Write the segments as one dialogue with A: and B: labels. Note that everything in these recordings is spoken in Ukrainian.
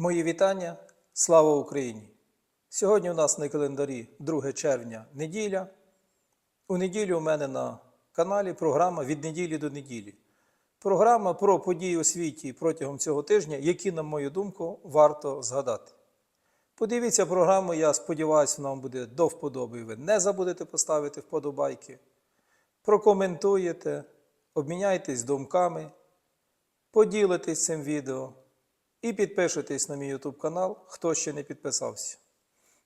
A: Мої вітання. Слава Україні! Сьогодні у нас на календарі 2 червня неділя. У неділю у мене на каналі програма від неділі до неділі. Програма про події у світі протягом цього тижня, які, на мою думку, варто згадати. Подивіться програму, я сподіваюся, вона вам буде до вподоби. Ви не забудете поставити вподобайки. Прокоментуєте, обміняйтесь думками, поділитесь цим відео і підпишитесь на мій YouTube канал, хто ще не підписався.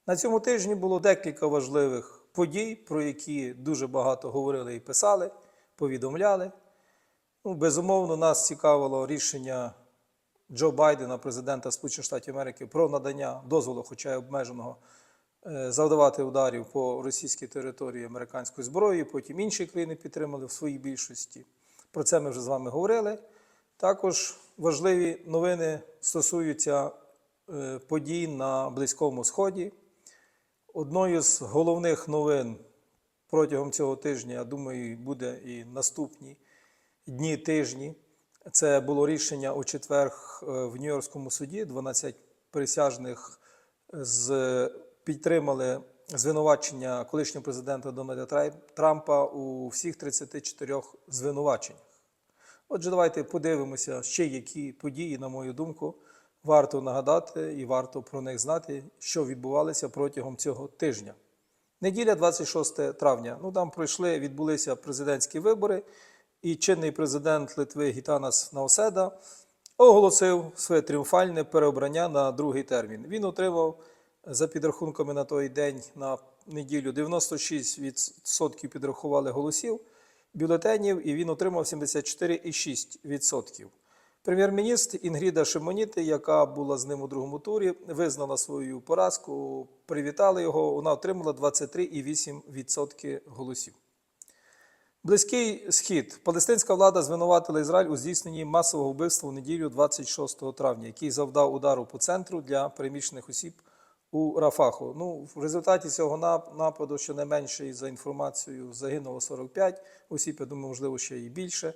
A: На цьому тижні було декілька важливих подій, про які дуже багато говорили і писали, повідомляли. Ну, безумовно, нас цікавило рішення Джо Байдена, президента Сполучених Штатів Америки, про надання дозволу, хоча й обмеженого, е, завдавати ударів по російській території американською зброєю. Потім інші країни підтримали в своїй більшості. Про це ми вже з вами говорили. Також важливі новини стосуються е, подій на Близькому Сході. Одною з головних новин протягом цього тижня, я думаю, буде і наступні дні тижні. Це було рішення у четвер е, в Нью-Йоркському суді. 12 присяжних з, підтримали звинувачення колишнього президента Дональда Трампа у всіх 34 звинуваченнях. Отже, давайте подивимося, ще які події, на мою думку, варто нагадати і варто про них знати, що відбувалося протягом цього тижня. Неділя, 26 травня. Ну там пройшли, відбулися президентські вибори, і чинний президент Литви Гітанас Науседа оголосив своє тріумфальне переобрання на другий термін. Він отримав за підрахунками на той день на неділю 96% підрахували голосів бюлетенів, і він отримав 74,6%. Прем'єр-міністр Інгріда Шимоніти, яка була з ним у другому турі, визнала свою поразку, привітали його. Вона отримала 23,8% голосів. Близький схід. Палестинська влада звинуватила Ізраїль у здійсненні масового вбивства у неділю 26 травня, який завдав удару по центру для переміщених осіб у Рафаху. Ну, в результаті цього нап- нападу, щонайменше, за інформацією, загинуло 45 осіб, я думаю, можливо, ще і більше.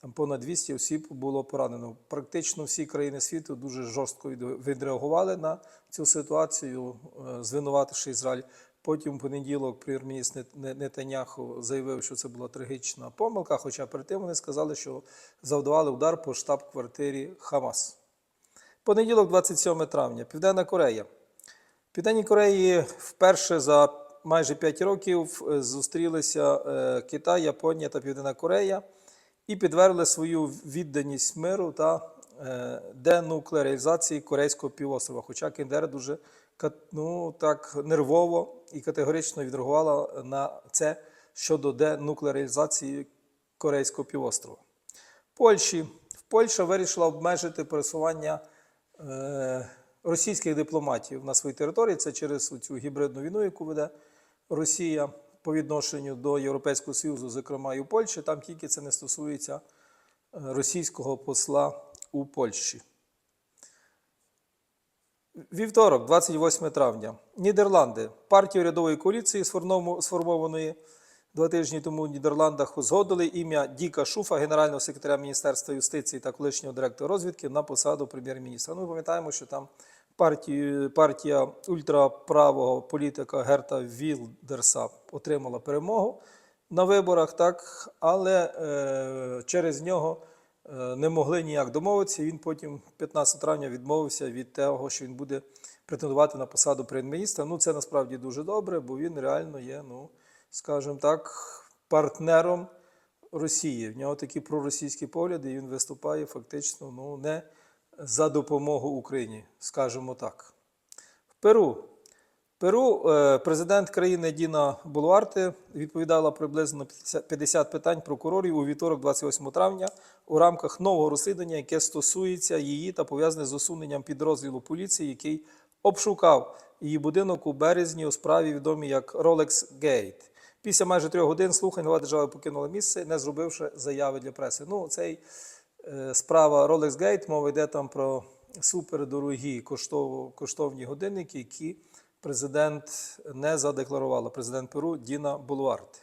A: Там понад 200 осіб було поранено. Практично всі країни світу дуже жорстко від- відреагували на цю ситуацію, е, звинувативши Ізраїль. Потім, в понеділок, прем'єр-міністр Нетаняху заявив, що це була трагічна помилка. Хоча перед тим вони сказали, що завдавали удар по штаб-квартирі Хамас. Понеділок, 27 травня, Південна Корея. Південній Кореї вперше за майже 5 років е, зустрілися е, Китай, Японія та Південна Корея і підтвердили свою відданість миру та е, денуклеаризації Корейського півострова. Хоча Кендера дуже ну, так нервово і категорично відреагувала на це щодо денуклеаризації Корейського півострова. Польщі. Польща вирішила обмежити пересування російських дипломатів на своїй території. Це через цю гібридну війну, яку веде Росія по відношенню до Європейського Союзу, зокрема і у Польщі. Там тільки це не стосується е, російського посла у Польщі. Вівторок, 28 травня. Нідерланди. Партія урядової коаліції, сформованої два тижні тому в Нідерландах, узгодили ім'я Діка Шуфа, генерального секретаря Міністерства юстиції та колишнього директора розвідки на посаду прем'єр-міністра. Ну, ми пам'ятаємо, що там партію, партія ультраправого політика Герта Вілдерса отримала перемогу на виборах, так, але е, через нього е, не могли ніяк домовитися. Він потім 15 травня відмовився від того, що він буде претендувати на посаду прем'єр-міністра. Ну, це насправді дуже добре, бо він реально є, ну, скажімо так, партнером Росії. В нього такі проросійські погляди, і він виступає фактично ну, не за допомогу Україні, скажімо так. В Перу. Перу е, президент країни Діна Болуарте відповідала приблизно на 50 50 питань прокурорів у вівторок, 28 травня, у рамках нового розслідування, яке стосується її та пов'язане з усуненням підрозділу поліції, який обшукав її будинок у березні у справі, відомій як Rolex Gate. Після майже трьох годин слухань глава держави покинула місце, не зробивши заяви для преси. Ну, цей е, справа Rolex Gate, мова йде там про супердорогі коштов, коштовні годинники, які президент не задекларувала, президент Перу Діна Болуарте.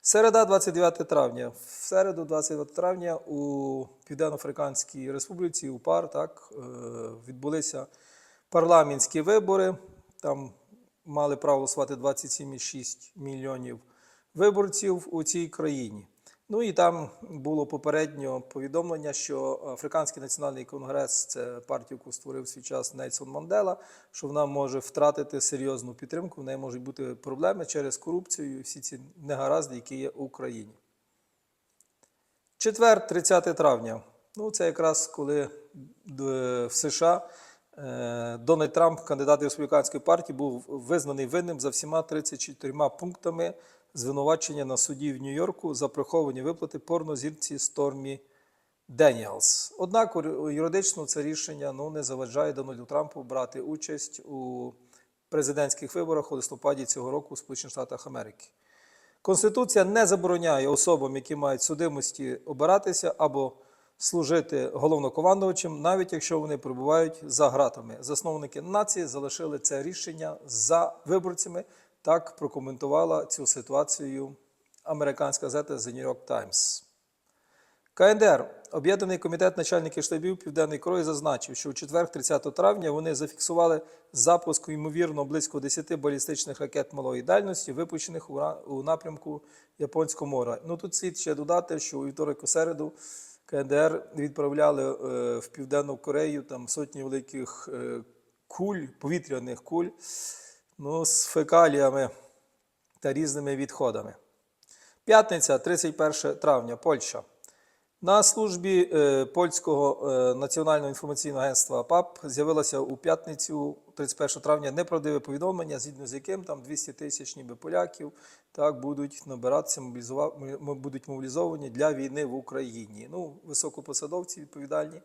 A: Середа, 29 травня. В середу, 29 травня, у Південно-Африканській Республіці, УПАР, так, е, відбулися парламентські вибори. Там мали право голосувати 27,6 мільйонів виборців у цій країні. Ну і там було попередньо повідомлення, що Африканський національний конгрес, це партію, яку створив свій час Нельсон Мандела, що вона може втратити серйозну підтримку, в неї можуть бути проблеми через корупцію і всі ці негаразди, які є в Україні. Четвер, 30 травня. Ну, це якраз коли е, в США Дональд Трамп, кандидат республіканської партії, був визнаний винним за всіма 34 пунктами звинувачення на суді в Нью-Йорку за приховані виплати порнозірці Стормі Деніелс. Однак юридично це рішення ну, не заважає Дональду Трампу брати участь у президентських виборах у листопаді цього року у Сполучених Штатах Америки. Конституція не забороняє особам, які мають судимості, обиратися або служити головнокомандувачем, навіть якщо вони перебувають за ґратами. Засновники нації залишили це рішення за виборцями. Так прокоментувала цю ситуацію американська газета The New York Times. КНДР, Об'єднаний комітет начальників штабів Південної Кореї, зазначив, що у четвер, 30 травня, вони зафіксували запуск, ймовірно, близько 10 балістичних ракет малої дальності, випущених у напрямку Японського моря. Ну тут слід ще додати, що у вівторок у середу КНДР відправляли е, в Південну Корею там сотні великих е, куль, повітряних куль, ну, з фекаліями та різними відходами. П'ятниця, 31 травня, Польща. На службі е, польського е, національного інформаційного агентства ПАП з'явилося у п'ятницю, 31 травня, неправдиве повідомлення, згідно з яким там 200 тисяч ніби поляків так будуть набиратися, будуть мобілізовані для війни в Україні. Ну, високопосадовці відповідальні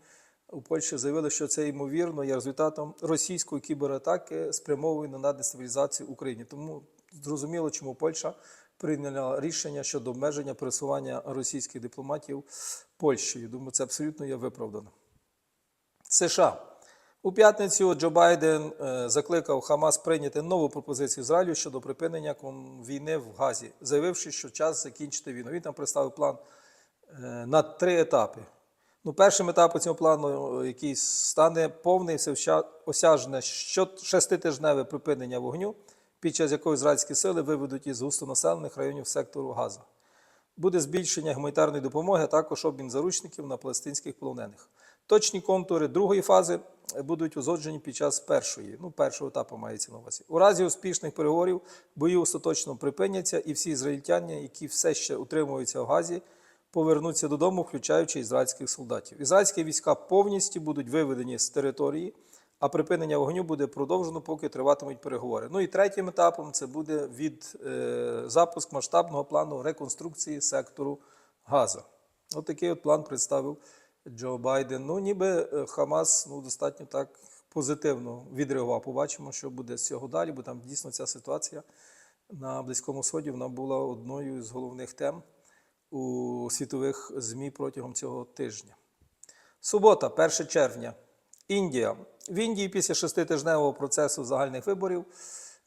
A: у Польщі заявили, що це ймовірно є результатом російської кібератаки, спрямованої на дестабілізацію України. Тому зрозуміло, чому Польща прийняла рішення щодо обмеження пересування російських дипломатів Польщею. Думаю, це абсолютно є виправдано. США. У п'ятницю Джо Байден е, закликав Хамас прийняти нову пропозицію Ізраїлю щодо припинення війни в Газі, заявивши, що час закінчити війну. Він там представив план е, на три етапи. Ну, першим етапом цього плану, е, який стане повне і всеоща- осяжне що- шеститижневе припинення вогню, під час якого ізраїльські сили виведуть із густонаселених районів сектору Газа. Буде збільшення гуманітарної допомоги, а також обмін заручників на палестинських полонених. Точні контури другої фази будуть узгоджені під час першої, ну, першого етапу мається на увазі. У разі успішних переговорів бої остаточно припиняться, і всі ізраїльтяни, які все ще утримуються в Газі, повернуться додому, включаючи ізраїльських солдатів. Ізраїльські війська повністю будуть виведені з території, а припинення вогню буде продовжено, поки триватимуть переговори. Ну і третім етапом це буде від е, запуск масштабного плану реконструкції сектору Газа. От такий от план представив Джо Байден. Ну, ніби е, Хамас ну, достатньо так позитивно відреагував. Побачимо, що буде з цього далі, бо там дійсно ця ситуація на Близькому Сході вона була одною з головних тем у світових ЗМІ протягом цього тижня. Субота, 1 червня. Індія. В Індії після шеститижневого процесу загальних виборів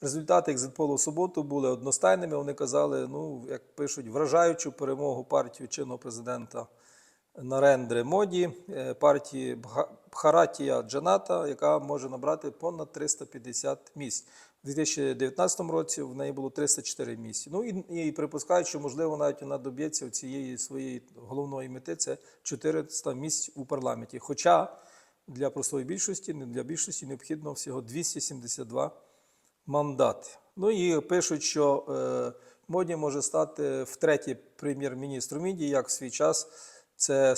A: результати екзитполу в суботу були одностайними. Вони казали, ну, як пишуть, вражаючу перемогу партію чинного президента Нарендри Моді, е, партії Бха- Бхаратія Джаната, яка може набрати понад 350 місць. У 2019 році в неї було 304 місця. Ну і, і припускають, що можливо навіть вона доб'ється цієї своєї головної мети це 400 місць у парламенті. Хоча для простої більшості, не для більшості необхідно всього 272 мандати. Ну і пишуть, що е, Моді може стати втретє прем'єр-міністром Індії, як в свій час це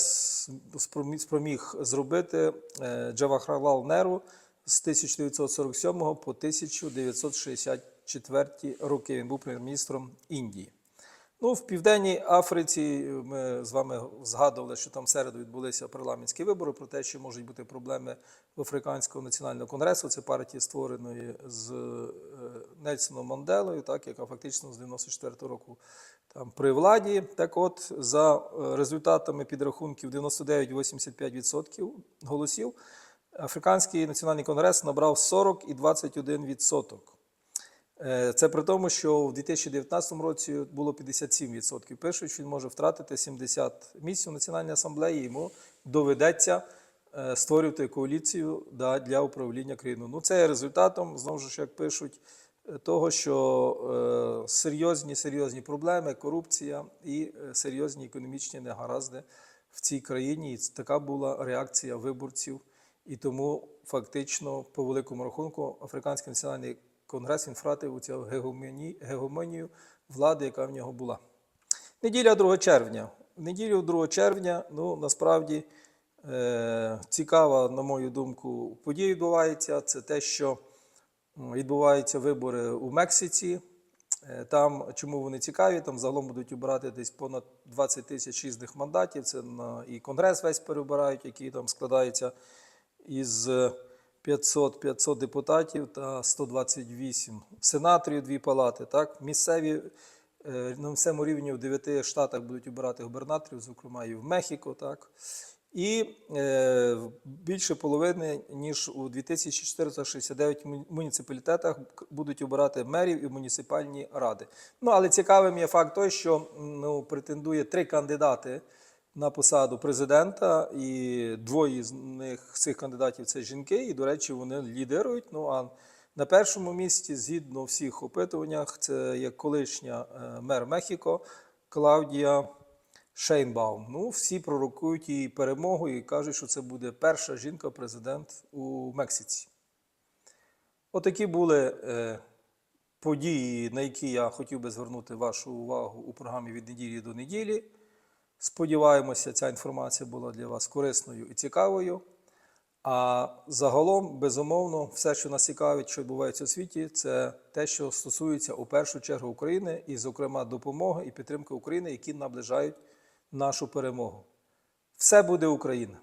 A: спроміг зробити е, Джавахарлал Неру з 1947 по 1964 роки. Він був прем'єр-міністром Індії. Ну, в Південній Африці ми з вами згадували, що там в середу відбулися парламентські вибори про те, що можуть бути проблеми в Африканського національного конгресу. Це партія створеної з е, Нельсоном Манделою, так, яка фактично з 94 року там при владі. Так от, за е, результатами підрахунків 99,85% голосів, Африканський національний конгрес набрав 40 і 21%. Е, Це при тому, що в 2019 році було 57%. Пишуть, що він може втратити 70 місць у Національній асамблеї, йому доведеться е, створювати коаліцію для управління країною. Ну, це є результатом, знову ж, як пишуть, е, того, що е, серйозні, серйозні проблеми, корупція і е, серйозні економічні негаразди в цій країні. І така була реакція виборців. І тому фактично, по великому рахунку, Африканський національний конгрес він втратив цю гегемонію, гегемонію влади, яка в нього була. Неділя 2 червня. В неділю 2 червня, ну насправді е, цікава, на мою думку, подія відбувається. Це те, що відбуваються вибори у Мексиці. Е, Там чому вони цікаві? Там загалом будуть обирати десь понад 20 тисяч різних мандатів. Це на і конгрес весь перебирають, який там складається із 500, 500 депутатів та 128 сенаторів, дві палати. Так, місцеві е, на місцевому рівні в 9 штатах будуть обирати губернаторів, зокрема і в Мехіко. Так. І е, більше половини, ніж у 2469 муніципалітетах будуть обирати мерів і муніципальні ради. Ну, але цікавим є факт той, що ну, претендує три кандидати на посаду президента, і двоє з них цих кандидатів це жінки, і, до речі, вони лідирують. Ну а на першому місці, згідно всіх опитуваннях, це є колишня е, мер Мехіко Клаудія Шейнбаум. Ну, всі пророкують її перемогу і кажуть, що це буде перша жінка-президент у Мексиці. Отакі були е, події, на які я хотів би звернути вашу увагу у програмі від неділі до неділі. Сподіваємося, ця інформація була для вас корисною і цікавою. А загалом, безумовно, все, що нас цікавить, що відбувається у світі, це те, що стосується у першу чергу України, і, зокрема, допомоги і підтримки України, які наближають нашу перемогу. Все буде Україна!